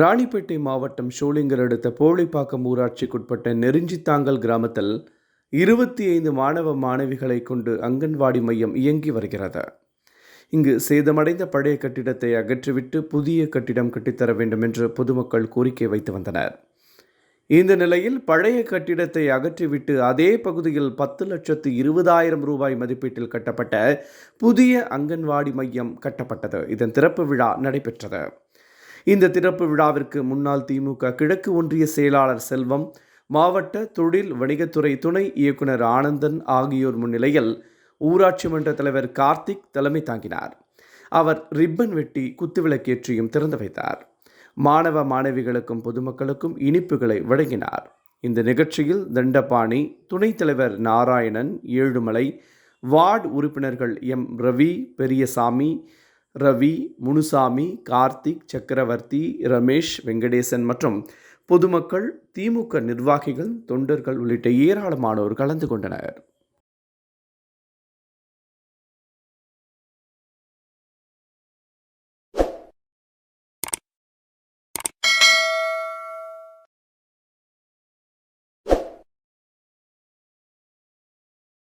ராணிப்பேட்டை மாவட்டம் ஷோலிங்கர் அடுத்த போளிப்பாக்கம் ஊராட்சிக்குட்பட்ட நெருஞ்சித்தாங்கல் கிராமத்தில் இருபத்தி ஐந்து மாணவ மாணவிகளை கொண்டு அங்கன்வாடி மையம் இயங்கி வருகிறது. இங்கு சேதமடைந்த பழைய கட்டிடத்தை அகற்றிவிட்டு புதிய கட்டிடம் கட்டித்தர வேண்டும் என்று பொதுமக்கள் கோரிக்கை வைத்து வந்தனர். இந்த நிலையில் பழைய கட்டிடத்தை அகற்றிவிட்டு அதே பகுதியில் பத்து லட்சத்து இருபதாயிரம் ரூபாய் மதிப்பீட்டில் கட்டப்பட்ட புதிய அங்கன்வாடி மையம் கட்டப்பட்டது. இதன் திறப்பு விழா நடைபெற்றது. இந்த திறப்பு விழாவிற்கு முன்னாள் திமுக கிழக்கு ஒன்றிய செயலாளர் செல்வம் மாவட்ட தொழில் வணிகத்துறை துணை இயக்குனர் ஆனந்தன் ஆகியோர் முன்னிலையில் ஊராட்சி மன்ற தலைவர் கார்த்திக் தலைமை தாங்கினார். அவர் ரிப்பன் வெட்டி குத்துவிளக்கேற்றியும் திறந்து வைத்தார். மாணவ மாணவிகளுக்கும் பொதுமக்களுக்கும் இனிப்புகளை வழங்கினார். இந்த நிகழ்ச்சியில் தண்டபாணி துணைத் தலைவர் நாராயணன் ஏழுமலை வார்டு உறுப்பினர்கள் எம். ரவி பெரியசாமி ரவி முனுசாமி கார்த்திக் சக்கரவர்த்தி ரமேஷ் வெங்கடேசன் மற்றும் பொதுமக்கள் திமுக நிர்வாகிகள் தொண்டர்கள் உள்ளிட்ட ஏராளமானோர் கலந்து கொண்டனர்.